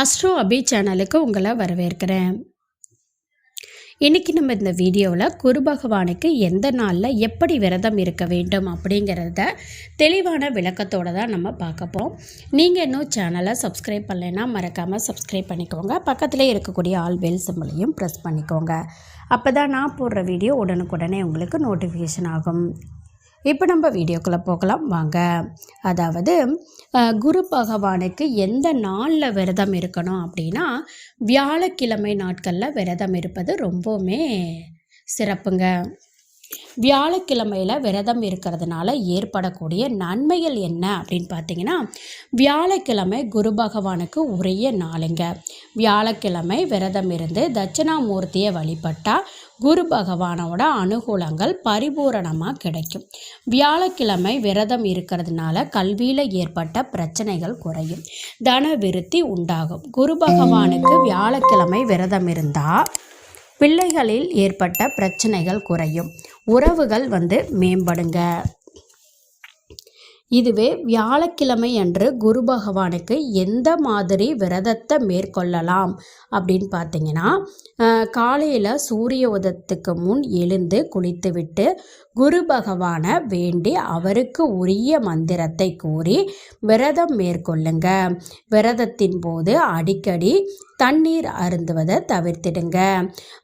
Astro அபி சேனலுக்கு உங்களை வரவேற்கிறேன். இன்றைக்கி நம்ம இந்த வீடியோவில் குரு பகவானுக்கு எந்த நாளில் எப்படி விரதம் இருக்க வேண்டும் அப்படிங்கிறத தெளிவான விளக்கத்தோடு தான் நம்ம பார்க்கப்போம் நீங்கள் இன்னும் சேனலை சப்ஸ்கிரைப் பண்ணலைன்னா மறக்காமல் சப்ஸ்கிரைப் பண்ணிக்கோங்க. பக்கத்தில் இருக்கக்கூடிய ஆல் பெல் சிம்பிளையும் ப்ரெஸ் பண்ணிக்கோங்க. அப்போ தான் நான் போடுற வீடியோ உடனுக்குடனே உங்களுக்கு நோட்டிஃபிகேஷன் ஆகும். இப்போ நம்ம வீடியோக்குள்ளே போகலாம். வாங்க. அதாவது குரு பகவானுக்கு எந்த நாளில் விரதம் இருக்கணும் அப்படின்னா வியாழக்கிழமை நாட்களில் விரதம் இருப்பது ரொம்பவுமே சிறப்புங்க. வியாழக்கிழமையில் விரதம் இருக்கிறதுனால ஏற்படக்கூடிய நன்மைகள் என்ன அப்படின்னு பார்த்தீங்கன்னா வியாழக்கிழமை குரு பகவானுக்கு உரிய நாளுங்க. வியாழக்கிழமை விரதம் இருந்து தட்சிணாமூர்த்தியை வழிபட்டால் குரு பகவானோட அனுகூலங்கள் பரிபூரணமாக கிடைக்கும். வியாழக்கிழமை விரதம் இருக்கிறதுனால கல்வியில் ஏற்பட்ட பிரச்சனைகள் குறையும். தன விருத்தி உண்டாகும். குரு பகவானுக்கு வியாழக்கிழமை விரதம் இருந்தால் பிள்ளைகளில் ஏற்பட்ட பிரச்சனைகள் குறையும். உறவுகள் வந்து மேம்படுங்க. இதுவே வியாழக்கிழமை அன்று குரு பகவானுக்கு எந்த மாதிரி விரதத்தை மேற்கொள்ளலாம் அப்படின்னு பார்த்தீங்கன்னா காலையில் சூரிய உதயத்துக்கு முன் எழுந்து குளித்துவிட்டு குரு பகவானை வேண்டி அவருக்கு உரிய மந்திரத்தை கூறி விரதம் மேற்கொள்ளுங்க. விரதத்தின் போது அடிக்கடி தண்ணீர் அருந்துவதை தவிர்த்திடுங்க.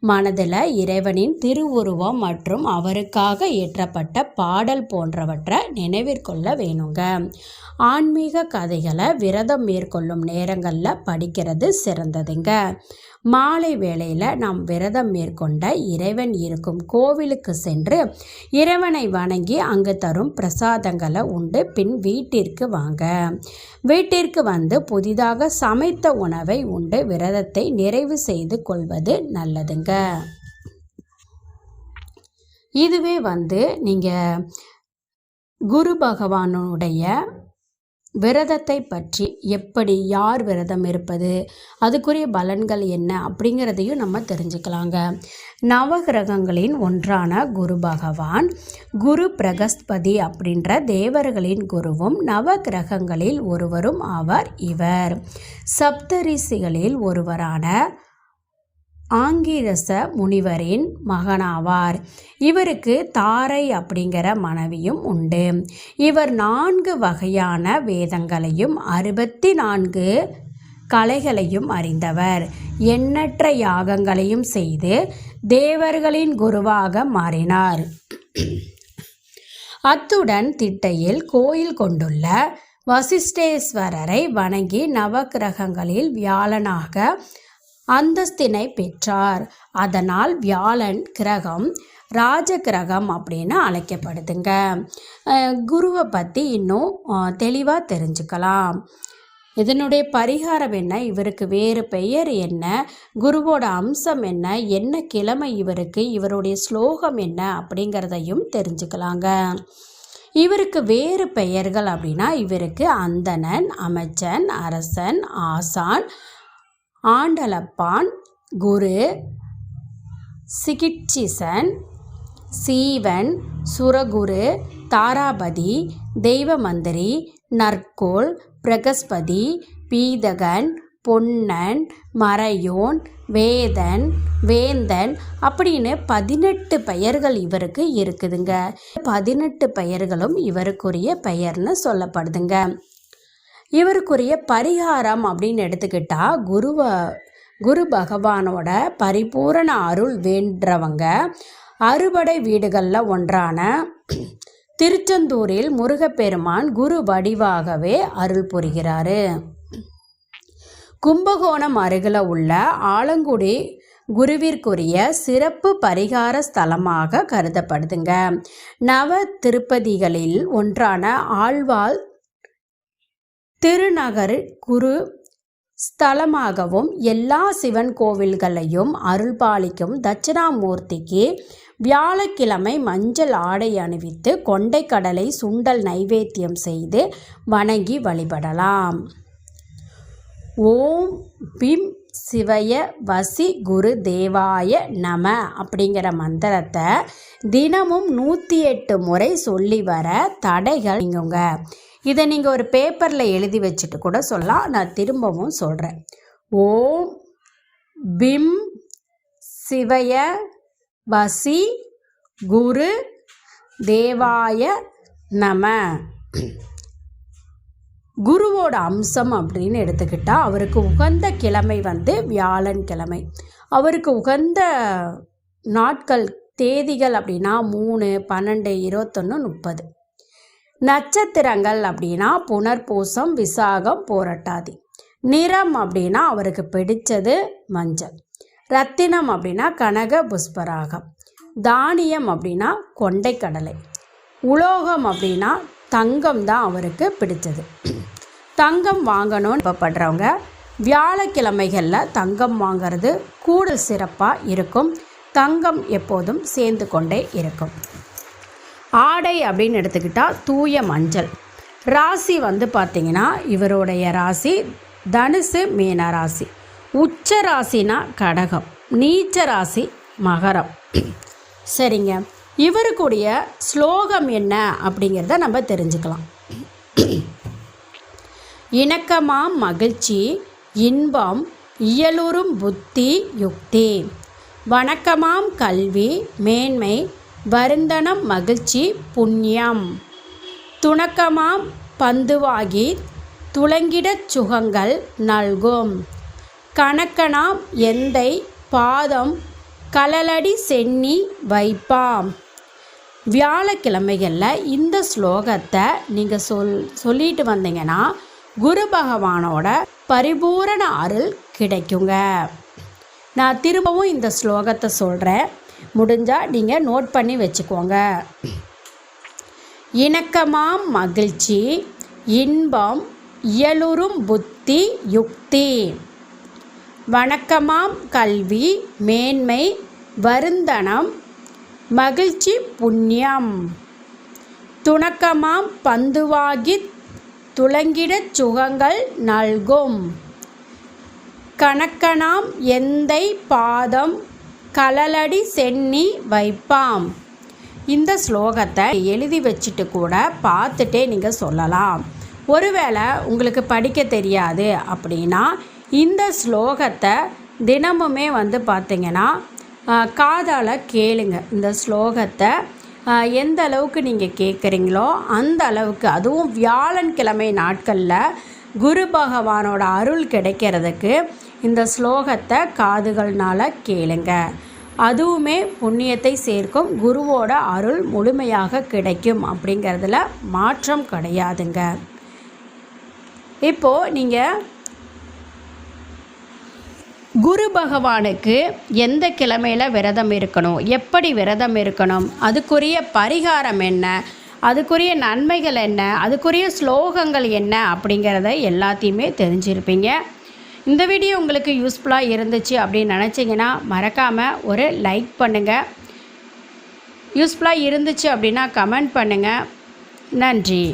மனதில் இறைவனின் திருவுருவம் மற்றும் அவருக்காக இயற்றப்பட்ட பாடல் போன்றவற்றை நினைவிற்கொள்ள வேணுங்க. ஆன்மீக கதைகளை விரதம் மேற்கொள்ளும் நேரங்களில் படிக்கிறது சிறந்ததுங்க. மாலை வேளையில் நாம் விரதம் மேற்கொண்ட இறைவன் இருக்கும் கோவிலுக்கு சென்று இறைவனை வணங்கி அங்கு தரும் பிரசாதங்களை உண்டு. பின் வீட்டிற்கு வாங்க. வீட்டிற்கு வந்து புதிதாக சமைத்த உணவை உண்டு. விரதத்தை நிறைவு செய்து கொள்வது நல்லதுங்க. இதுவே வந்து நீங்கள் குரு பகவானுடைய விரதத்தை பற்றி எப்படி யார் விரதம் இருப்பது அதுக்குரிய பலன்கள் என்ன அப்படிங்கிறதையும் நம்ம தெரிஞ்சுக்கலாங்க. நவகிரகங்களின் ஒன்றான குரு பகவான் குரு பிரகஸ்பதி அப்படின்ற தேவர்களின் குருவும் நவகிரகங்களில் ஒருவரும் ஆவார் இவர். சப்தரிசிகளில் ஒருவரான ஆங்கிரச முனிவரின் மகனாவார். இவருக்கு தாரை அப்படிங்கிற மனைவியும் உண்டு. இவர் நான்கு வகையான வேதங்களையும் அறுபத்தி நான்கு கலைகளையும் அறிந்தவர். எண்ணற்ற யாகங்களையும் செய்து தேவர்களின் குருவாக மாறினார். அத்துடன் திட்டையில் கோயில் கொண்டுள்ள வசிஷ்டேஸ்வரரை வணங்கி நவக்கிரகங்களில் வியாழனாக அந்தஸ்தினை பெற்றார். அதனால் வியாழன் கிரகம் ராஜ கிரகம் அப்படின்னு அழைக்கப்படுதுங்க. குருவை பற்றி இன்னும் தெளிவாக தெரிஞ்சுக்கலாம். இதனுடைய பரிகாரம் என்ன? இவருக்கு வேறு பெயர் என்ன? குருவோட அம்சம் என்ன? என்ன கிழமை இவருக்கு? இவருடைய ஸ்லோகம் என்ன? அப்படிங்கிறதையும் தெரிஞ்சுக்கலாங்க. இவருக்கு வேறு பெயர்கள் அப்படின்னா இவருக்கு அந்தணன் அமைச்சன் அரசன் ஆசான் ஆண்டலப்பான் குரு சிகிட்சிசன் சீவன் சுரகுரு தாராபதி தெய்வமந்திரி நற்கோள் பிரகஸ்பதி பீதகன் பொன்னன் மறையோன் வேதன் வேந்தன் அப்படின்னு பதினெட்டு பெயர்கள் இவருக்கு இருக்குதுங்க. பதினெட்டு பெயர்களும் இவருக்குரிய பெயர்னு சொல்லப்படுதுங்க. இவருக்குரிய பரிகாரம் அப்படின்னு எடுத்துக்கிட்டா குருவ குரு பகவானோட பரிபூரண அருள் வேண்டவங்க. அறுபடை வீடுகளில் ஒன்றான திருச்செந்தூரில் முருகப்பெருமான் குரு வடிவாகவே அருள் புரிகிறாரு. கும்பகோணம் அருகில் உள்ள ஆலங்குடி குருவிற்குரிய சிறப்பு பரிகார ஸ்தலமாக கருதப்படுதுங்க. நவ திருப்பதிகளில் ஒன்றான ஆழ்வாள் திருநகர் குரு ஸ்தலமாகவும் எல்லா சிவன் கோவில்களையும் அருள்பாலிக்கும் தட்சிணாமூர்த்திக்கு வியாழக்கிழமை மஞ்சள் ஆடை அணிவித்து கொண்டைக்கடலை சுண்டல் நைவேத்தியம் செய்து வணங்கி வழிபடலாம். ஓம் பிம் சிவய வசி குரு தேவாய நம அப்படிங்கிற மந்திரத்தை தினமும் நூற்றி எட்டு முறை சொல்லி வர தடைகள் நீங்குங்க. இதை நீங்கள் ஒரு பேப்பரில் எழுதி வச்சுட்டு கூட சொல்லலாம். நான் திரும்பவும் சொல்கிறேன் ஓம் பிம் சிவய வசி குரு தேவாய நம. குருவோட அம்சம் அப்படின்னு எடுத்துக்கிட்டால் அவருக்கு உகந்த கிழமை வந்து வியாழன் கிழமை. அவருக்கு உகந்த நாட்கள் தேதிகள் அப்படின்னா மூணு பன்னெண்டு இருபத்தொன்று முப்பது. நட்சத்திரங்கள் அப்படின்னா புனர்பூசம் விசாகம் போராட்டாதி. நிறம் அப்படின்னா அவருக்கு பிடிச்சது மஞ்சள். ரத்தினம் அப்படின்னா கனக புஷ்பராகம். தானியம் அப்படின்னா கொண்டைக்கடலை உலோகம் அப்படின்னா தங்கம் தான் அவருக்கு பிடித்தது தங்கம் வாங்கணும்னு விருப்பப்படுறவங்க வியாழக்கிழமைகளில் தங்கம் வாங்கிறது கூடுதல் சிறப்பாக இருக்கும். தங்கம் எப்போதும் சேர்ந்து கொண்டே இருக்கும். ஆடை அப்படின்னு எடுத்துக்கிட்டால் தூய மஞ்சள். ராசி வந்து பார்த்திங்கன்னா இவருடைய ராசி தனுசு மீன ராசி. உச்ச ராசினா கடகம் நீச்ச ராசி மகரம். சரிங்க. இவருக்குடைய ஸ்லோகம் என்ன அப்படிங்கிறத நம்ம தெரிஞ்சுக்கலாம். இணக்கமாம் மகிழ்ச்சி இன்பம் இயலுறும் புத்தி யுக்தி. வணக்கமாம் கல்வி மேன்மை வருந்தனம் மகிழ்ச்சி புண்ணியம். துணக்கமாம் பந்துவாகி துளங்கிடச் சுகங்கள் நல்கும். கணக்கனாம் எந்தை பாதம் கலலடி சென்னி வைப்பாம். வியாழக்கிழமைகளில் இந்த ஸ்லோகத்தை நீங்கள் சொல் சொல்லிட்டு வந்தீங்கன்னா குரு பகவானோட பரிபூரண அருள் கிடைக்குங்க. நான் திரும்பவும் இந்த ஸ்லோகத்தை சொல்கிறேன் முடிஞ்சால் நீங்கள் நோட் பண்ணி வச்சுக்கோங்க. இணக்கமாம் மகிழ்ச்சி இன்பம் இயலுறும் புத்தி யுக்தி. வணக்கமாம் கல்வி மேன்மை வருந்தனம் மகிழ்ச்சி புண்ணியம். துணக்கமாம் பந்துவாகி துளங்கிடச் சுகங்கள் நல்கும். கணக்கனாம் எந்தை பாதம் கலலடி சென்னி வைப்பாம். இந்த ஸ்லோகத்தை எழுதி வச்சுட்டு கூட பார்த்துட்டே நீங்கள் சொல்லலாம். ஒருவேளை உங்களுக்கு படிக்க தெரியாது அப்படின்னா இந்த ஸ்லோகத்தை தினமுமே வந்து பார்த்திங்கன்னா காதால் கேளுங்க. இந்த ஸ்லோகத்தை எந்த அளவுக்கு நீங்கள் கேட்குறீங்களோ அந்த அளவுக்கு. அதுவும் வியாழன்கிழமை நாட்களில் குரு பகவானோட அருள் கிடைக்கிறதுக்கு இந்த ஸ்லோகத்தை காதுகள்னால் கேளுங்க. அதுவுமே புண்ணியத்தை சேர்க்கும் குருவோட அருள் முழுமையாக கிடைக்கும் அப்படிங்கிறதுல மாற்றம் கிடையாதுங்க. இப்போது நீங்கள் குரு பகவானுக்கு எந்த கிழமையில் விரதம் இருக்கணும்? எப்படி விரதம் இருக்கணும்? அதுக்குரிய பரிகாரம் என்ன? அதுக்குரிய நன்மைகள் என்ன? அதுக்குரிய ஸ்லோகங்கள் என்ன? அப்படிங்கிறத எல்லாத்தையுமே தெரிஞ்சிருப்பீங்க. இந்த வீடியோ உங்களுக்கு யூஸ்ஃபுல்லாக இருந்துச்சு அப்படின்னு நினச்சிங்கன்னா மறக்காமல் ஒரு லைக் பண்ணுங்கள் யூஸ்ஃபுல்லாக இருந்துச்சு அப்படின்னா கமெண்ட் பண்ணுங்கள் நன்றி.